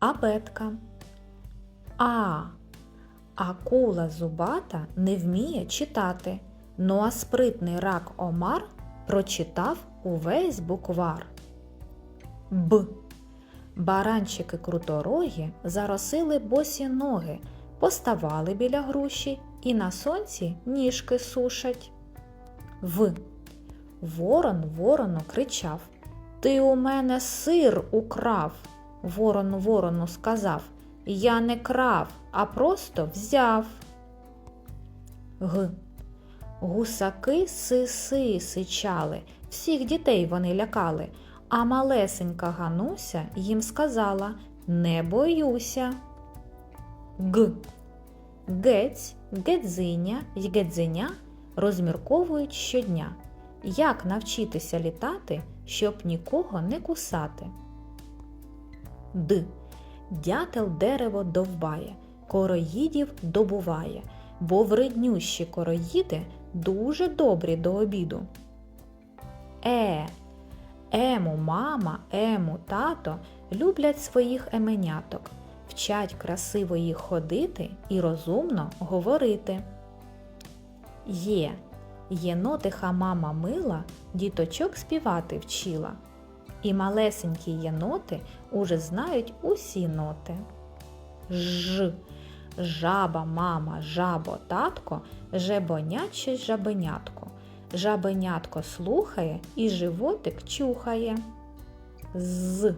Абетка. А. Акула зубата не вміє читати. Ну а спритний рак Омар прочитав увесь буквар. Б. Баранчики круторогі заросили босі ноги, поставали біля груші і на сонці ніжки сушать. В. Ворон ворону кричав Ти у мене сир украв. Ворон ворону сказав Я не крав, а просто взяв. Г. Гусаки сиси сичали, всіх дітей вони лякали, а малесенька Гануся їм сказала Не боюся. Г. Гець, гедзиня й гедзиня розмірковують щодня, як навчитися літати, щоб нікого не кусати. Д. Дятел дерево довбає, короїдів добуває, бо вреднющі короїди дуже добрі до обіду. Е. Ему мама, ему тато люблять своїх еменяток, вчать красиво їх ходити і розумно говорити. Є. Єнотиха мама мила діточок співати вчила. І малесенькі єноти уже знають усі ноти. Ж. Жаба, мама, жабо, татко, жебоняче жабенятко. Жабенятко слухає і животик чухає. З.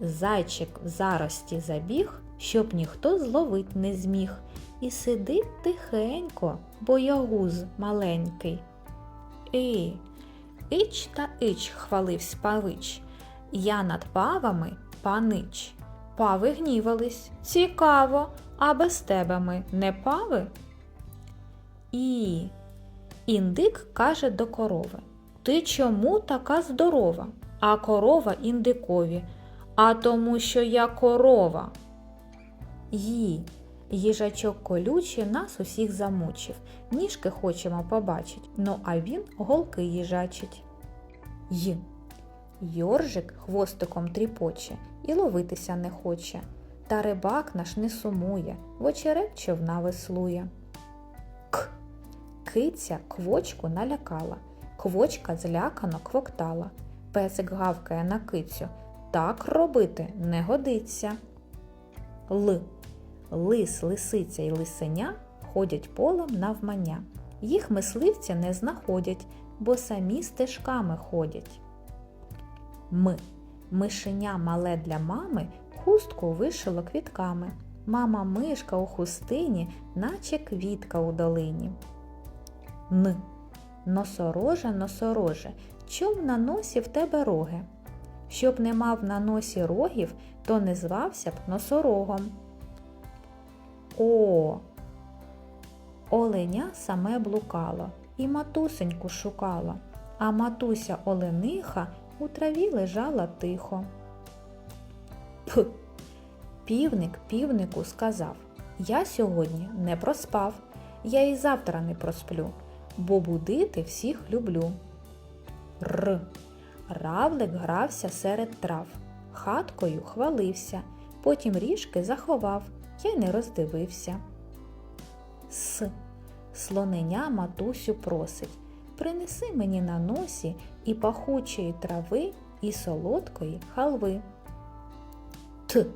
Зайчик в зарості забіг, щоб ніхто зловить не зміг. І сидить тихенько, боягуз маленький. І. Іч та іч хваливсь павич. Я над павами панич. Пави гнівались. Цікаво, а без тебе ми не пави? І. Індик каже до корови Ти чому така здорова? А корова індикові. А тому, що я корова. Ї. Їжачок колючий нас усіх замучив. Ніжки хочемо побачить, ну а він голки їжачить. Й. Йоржик хвостиком тріпоче і ловитися не хоче. Та рибак наш не сумує, в очерет човна веслує. К. Киця квочку налякала. Квочка злякано квоктала. Песик гавкає на кицю. Так робити не годиться. Л. Лис, лисиця й лисеня ходять полем навмання. Їх мисливці не знаходять, бо самі стежками ходять. Ми. Мишеня мале для мами хустку вишило квітками. Мама мишка у хустині, наче квітка у долині. Н. Носороже, носороже, чом на носі в тебе роги? Щоб не мав на носі рогів, то не звався б носорогом. О. Оленя саме блукало і матусеньку шукало, а матуся Олениха у траві лежала тихо. П. Півник півнику сказав Я сьогодні не проспав, я і завтра не просплю, бо будити всіх люблю. Р. Равлик грався серед трав, хаткою хвалився, потім ріжки заховав, я й не роздивився. С. Слоненя матусю просить Принеси мені на носі і пахучої трави, і солодкої халви. Т.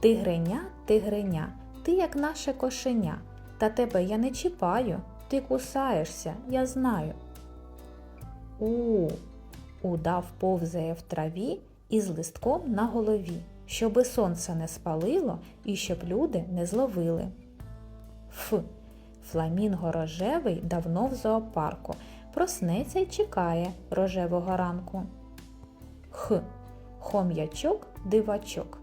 Тигреня, тигреня, ти як наше кошеня, та тебе я не чіпаю, ти кусаєшся, я знаю. У. Удав повзає в траві із листком на голові, щоби сонце не спалило і щоб люди не зловили. Ф. Фламінго рожевий давно в зоопарку. Проснеться й чекає рожевого ранку. Х. Хом'ячок дивачок.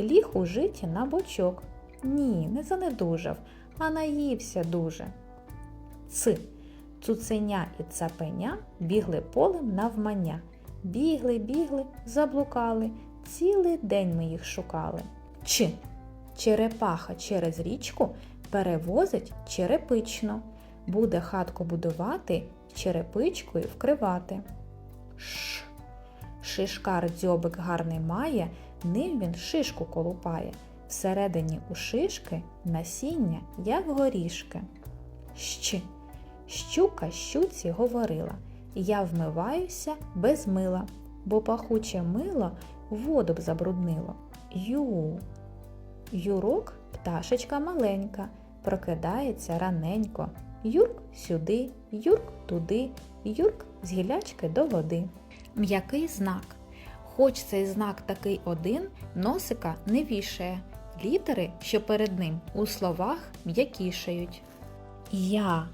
Ліг у житі на бочок. Ні, не занедужав, а наївся дуже. Ц. Цуценя і цапеня бігли полем навмання. Бігли, бігли, заблукали. Цілий день ми їх шукали. Ч. Черепаха через річку перевозить черепично. Буде хатку будувати, черепичкою вкривати. Ш. Шишкар дзьобик гарний має, ним він шишку колупає. Всередині у шишки насіння, як горішки. Щ. Щука щуці говорила, я вмиваюся без мила, бо пахуче мило воду б забруднило. Ю. Юрок пташечка маленька, прокидається раненько. Юрк сюди, юрк туди, юрк з гілячки до води. М'який знак. Хоч цей знак такий один, носика не вішає. Літери, що перед ним, у словах м'якішають. Я.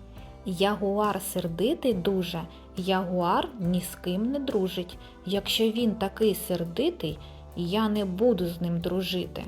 Ягуар сердитий дуже, ягуар ні з ким не дружить. Якщо він такий сердитий, я не буду з ним дружити.